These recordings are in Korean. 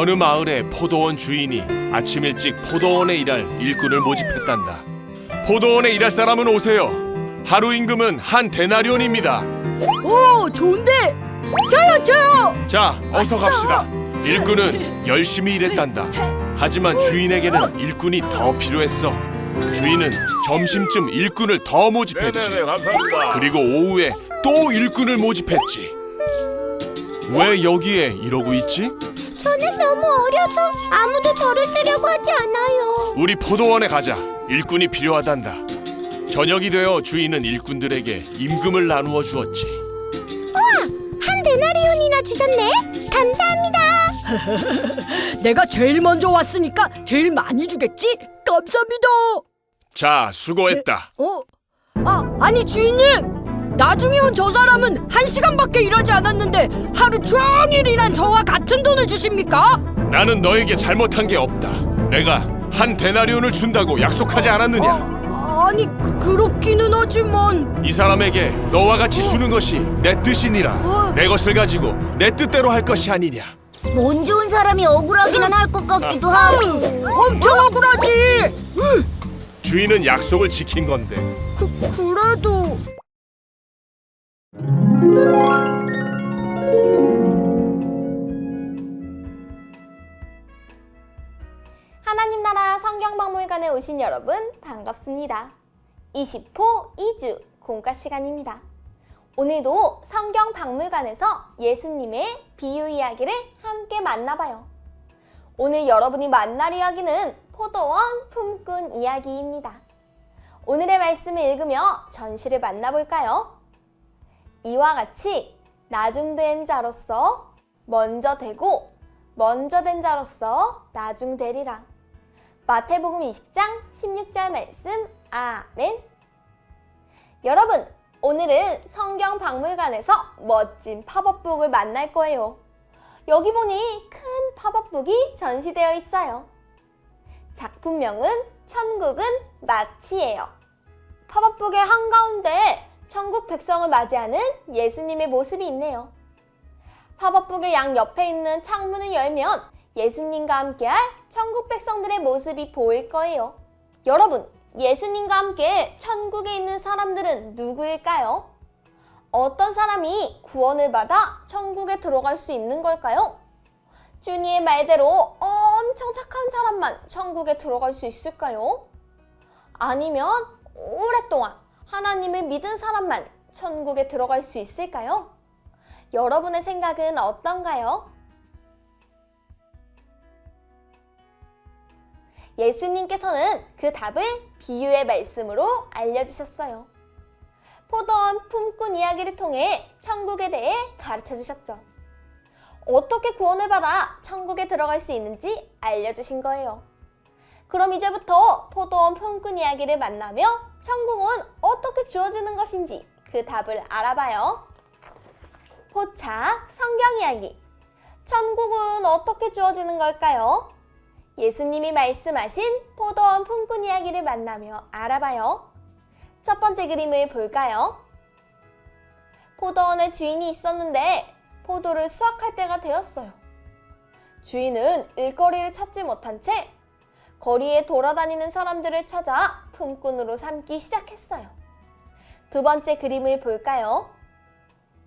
어느 마을에 포도원 주인이 아침 일찍 포도원에 일할 일꾼을 모집했단다. 포도원에 일할 사람은 오세요. 하루 임금은 한 데나리온입니다. 오 좋은데 저요 저요 자, 어서 왔어. 갑시다. 일꾼은 열심히 일했단다. 하지만 주인에게는 일꾼이 더 필요했어. 주인은 점심쯤 일꾼을 더 모집했지. 네네네 감사합니다. 그리고 오후에 또 일꾼을 모집했지. 왜 여기에 이러고 있지? 저는 너무 어려서 아무도 저를 쓰려고 하지 않아요. 우리 포도원에 가자. 일꾼이 필요하단다. 저녁이 되어 주인은 일꾼들에게 임금을 나누어 주었지. 한 데나리온이나 주셨네. 감사합니다. 내가 제일 먼저 왔으니까 제일 많이 주겠지 감사합니다 자, 수고했다. 어? 아 아니 주인님 나중에 온 저 사람은 한 시간밖에 일하지 않았는데 하루 종일 일한 저와 같은 돈을 주십니까? 나는 너에게 잘못한 게 없다. 내가 한 데나리온을 준다고 약속하지 않았느냐? 아, 아니 그, 그렇기는 하지만 이 사람에게 너와 같이 주는 것이 내 뜻이니라. 어. 내 것을 가지고 내 뜻대로 할 것이 아니냐. 못 좋은 사람이 억울하기는 할 것 같기도 하고. 엄청 억울하지 으, 주인은 약속을 지킨 건데. 그, 그래도 오신 여러분 반갑습니다. 20호 2주 공과 시간입니다. 오늘도 성경 박물관에서 예수님의 비유 이야기를 함께 만나봐요. 오늘 여러분이 만날 이야기는 포도원 품꾼 이야기입니다. 오늘의 말씀을 읽으며 전시를 만나볼까요? 이와 같이 나중된 자로서 먼저 되고 먼저 된 자로서 나중 되리라. 마태복음 20장 16절 말씀 아멘. 여러분, 오늘은 성경 박물관에서 멋진 팝업북을 만날 거예요. 여기 보니 큰 팝업북이 전시되어 있어요. 작품명은 천국은 마치예요. 팝업북의 한가운데 천국 백성을 맞이하는 예수님의 모습이 있네요. 팝업북의 양 옆에 있는 창문을 열면 예수님과 함께할 천국 백성들의 모습이 보일 거예요. 여러분, 예수님과 함께 천국에 있는 사람들은 누구일까요? 어떤 사람이 구원을 받아 천국에 들어갈 수 있는 걸까요? 주니의 말대로 엄청 착한 사람만 천국에 들어갈 수 있을까요? 아니면 오랫동안 하나님을 믿은 사람만 천국에 들어갈 수 있을까요? 여러분의 생각은 어떤가요? 예수님께서는 그 답을 비유의 말씀으로 알려주셨어요. 포도원 품꾼 이야기를 통해 천국에 대해 가르쳐 주셨죠. 어떻게 구원을 받아 천국에 들어갈 수 있는지 알려주신 거예요. 그럼 이제부터 포도원 품꾼 이야기를 만나며 천국은 어떻게 주어지는 것인지 그 답을 알아봐요. 포차 성경 이야기. 천국은 어떻게 주어지는 걸까요? 예수님이 말씀하신 포도원 품꾼 이야기를 만나며 알아봐요. 첫 번째 그림을 볼까요? 포도원에 주인이 있었는데 포도를 수확할 때가 되었어요. 주인은 일거리를 찾지 못한 채 거리에 돌아다니는 사람들을 찾아 품꾼으로 삼기 시작했어요. 두 번째 그림을 볼까요?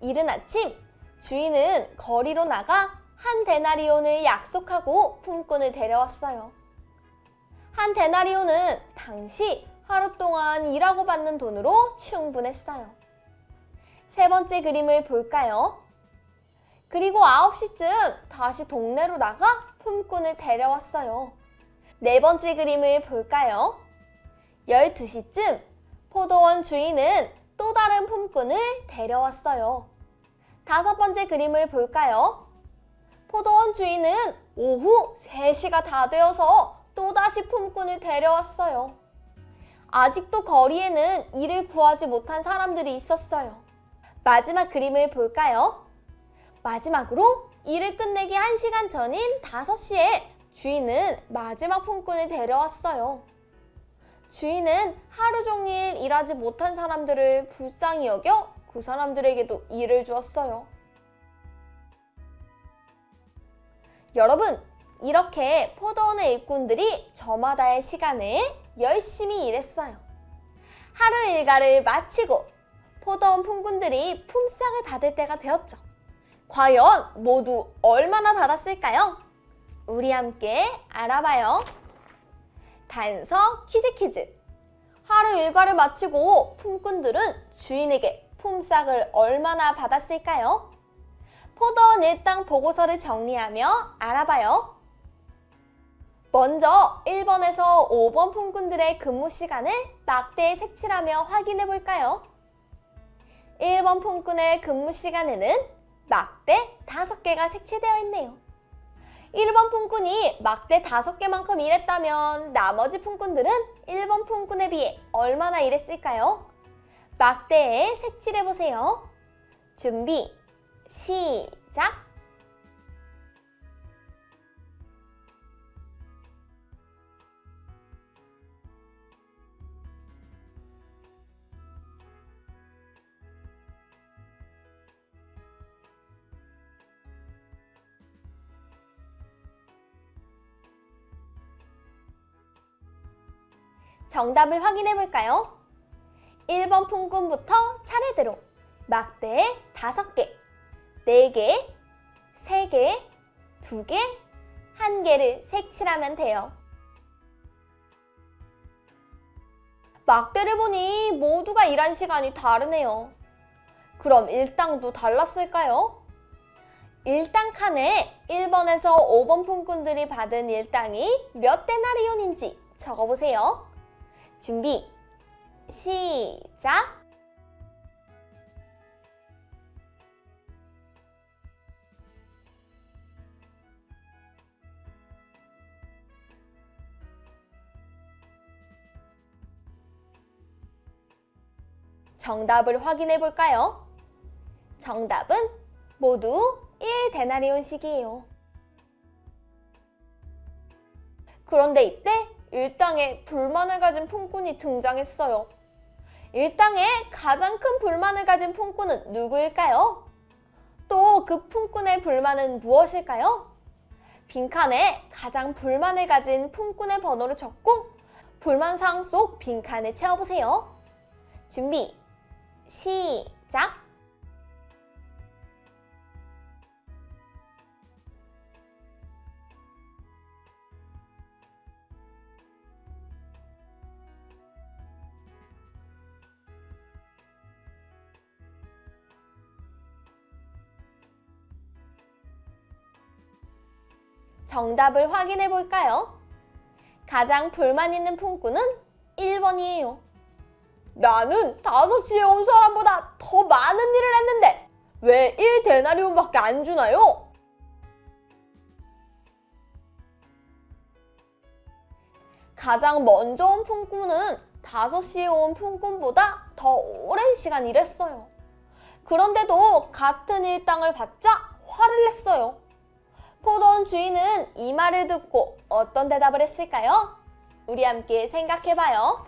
이른 아침 주인은 거리로 나가 한 데나리온을 약속하고 품꾼을 데려왔어요. 한 데나리온은 당시 하루 동안 일하고 받는 돈으로 충분했어요. 세 번째 그림을 볼까요? 그리고 9시쯤 다시 동네로 나가 품꾼을 데려왔어요. 네 번째 그림을 볼까요? 12시쯤 포도원 주인은 또 다른 품꾼을 데려왔어요. 다섯 번째 그림을 볼까요? 포도원 주인은 오후 3시가 다 되어서 또다시 품꾼을 데려왔어요. 아직도 거리에는 일을 구하지 못한 사람들이 있었어요. 마지막 그림을 볼까요? 마지막으로 일을 끝내기 1시간 전인 5시에 주인은 마지막 품꾼을 데려왔어요. 주인은 하루 종일 일하지 못한 사람들을 불쌍히 여겨 그 사람들에게도 일을 주었어요. 여러분, 이렇게 포도원의 일꾼들이 저마다의 시간에 열심히 일했어요. 하루 일과를 마치고 포도원 품꾼들이 품삯을 받을 때가 되었죠. 과연 모두 얼마나 받았을까요? 우리 함께 알아봐요. 단서 퀴즈 퀴즈. 하루 일과를 마치고 품꾼들은 주인에게 품삯을 얼마나 받았을까요? 포도원 일당 보고서를 정리하며 알아봐요. 먼저 1번에서 5번 품꾼들의 근무 시간을 막대에 색칠하며 확인해 볼까요? 1번 품꾼의 근무 시간에는 막대 5개가 색칠되어 있네요. 1번 품꾼이 막대 5개만큼 일했다면 나머지 품꾼들은 1번 품꾼에 비해 얼마나 일했을까요? 막대에 색칠해 보세요. 준비, 시작! 정답을 확인해 볼까요? 1번 품꾼부터 차례대로 막대 5개, 4개, 3개, 2개, 1개를 색칠하면 돼요. 막대를 보니 모두가 일한 시간이 다르네요. 그럼 일당도 달랐을까요? 일당 칸에 1번에서 5번 품꾼들이 받은 일당이 몇 데나리온인지 적어보세요. 준비, 시작! 정답을 확인해 볼까요? 정답은 모두 1데나리온씩이에요. 그런데 이때 일당에 불만을 가진 품꾼이 등장했어요. 일당에 가장 큰 불만을 가진 품꾼은 누구일까요? 또 그 품꾼의 불만은 무엇일까요? 빈칸에 가장 불만을 가진 품꾼의 번호를 적고 불만 사항 속 빈칸을 채워보세요. 준비, 시작! 정답을 확인해 볼까요? 가장 불만 있는 품꾼은 1번이에요. 나는 5시에 온 사람보다 더 많은 일을 했는데 왜 1데나리온밖에 안 주나요? 가장 먼저 온 품꾼은 5시에 온 품꾼보다 더 오랜 시간 일했어요. 그런데도 같은 일당을 받자 화를 냈어요. 포도원 주인은 이 말을 듣고 어떤 대답을 했을까요? 우리 함께 생각해봐요.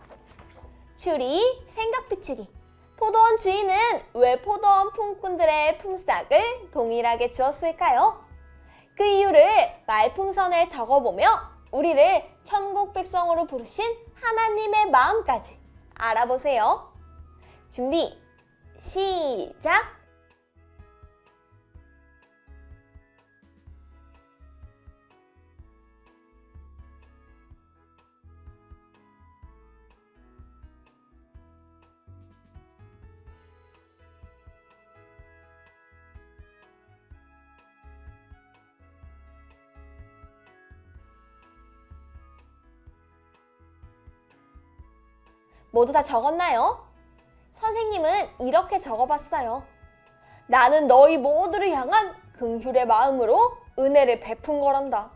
추리, 생각 비추기. 포도원 주인은 왜 포도원 품꾼들의 품삯을 동일하게 주었을까요? 그 이유를 말풍선에 적어보며 우리를 천국 백성으로 부르신 하나님의 마음까지 알아보세요. 준비, 시작! 모두 다 적었나요? 선생님은 이렇게 적어봤어요. 나는 너희 모두를 향한 긍휼의 마음으로 은혜를 베푼 거란다.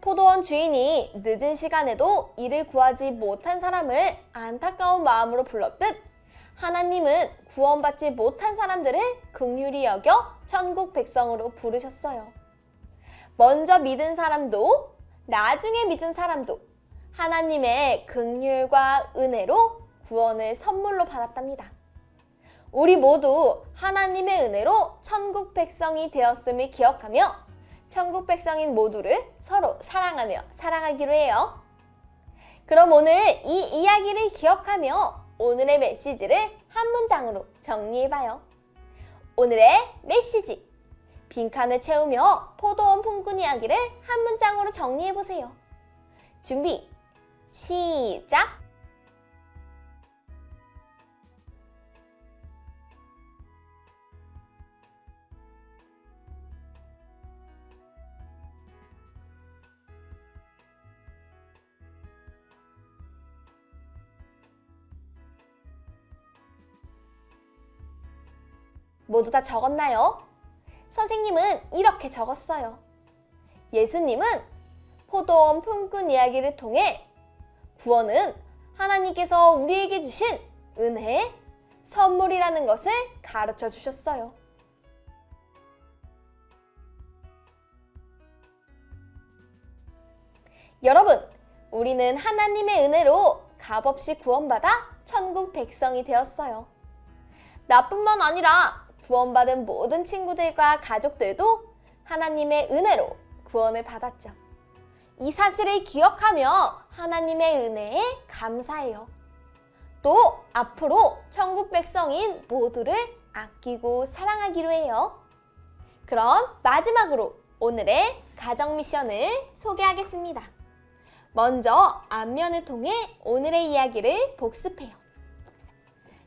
포도원 주인이 늦은 시간에도 일을 구하지 못한 사람을 안타까운 마음으로 불렀듯 하나님은 구원받지 못한 사람들을 긍휼히 여겨 천국 백성으로 부르셨어요. 먼저 믿은 사람도 나중에 믿은 사람도 하나님의 긍휼과 은혜로 구원을 선물로 받았답니다. 우리 모두 하나님의 은혜로 천국 백성이 되었음을 기억하며 천국 백성인 모두를 서로 사랑하며 사랑하기로 해요. 그럼 오늘 이 이야기를 기억하며 오늘의 메시지를 한 문장으로 정리해봐요. 오늘의 메시지. 빈칸을 채우며 포도원 품꾼 이야기를 한 문장으로 정리해보세요. 준비, 시작! 모두 다 적었나요? 선생님은 이렇게 적었어요. 예수님은 포도원 품꾼 이야기를 통해 구원은 하나님께서 우리에게 주신 은혜, 선물이라는 것을 가르쳐 주셨어요. 여러분, 우리는 하나님의 은혜로 값없이 구원받아 천국 백성이 되었어요. 나뿐만 아니라 구원받은 모든 친구들과 가족들도 하나님의 은혜로 구원을 받았죠. 이 사실을 기억하며 하나님의 은혜에 감사해요. 또 앞으로 천국 백성인 모두를 아끼고 사랑하기로 해요. 그럼 마지막으로 오늘의 가정 미션을 소개하겠습니다. 먼저 앞면을 통해 오늘의 이야기를 복습해요.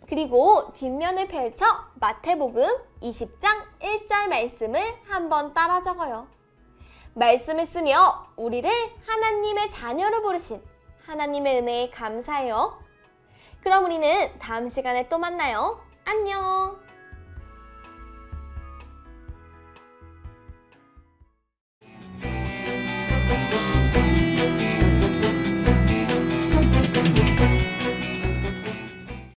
그리고 뒷면을 펼쳐 마태복음 20장 1절 말씀을 한번 따라 적어요. 말씀을 쓰며 우리를 하나님의 자녀로 부르신 하나님의 은혜에 감사해요. 그럼 우리는 다음 시간에 또 만나요. 안녕!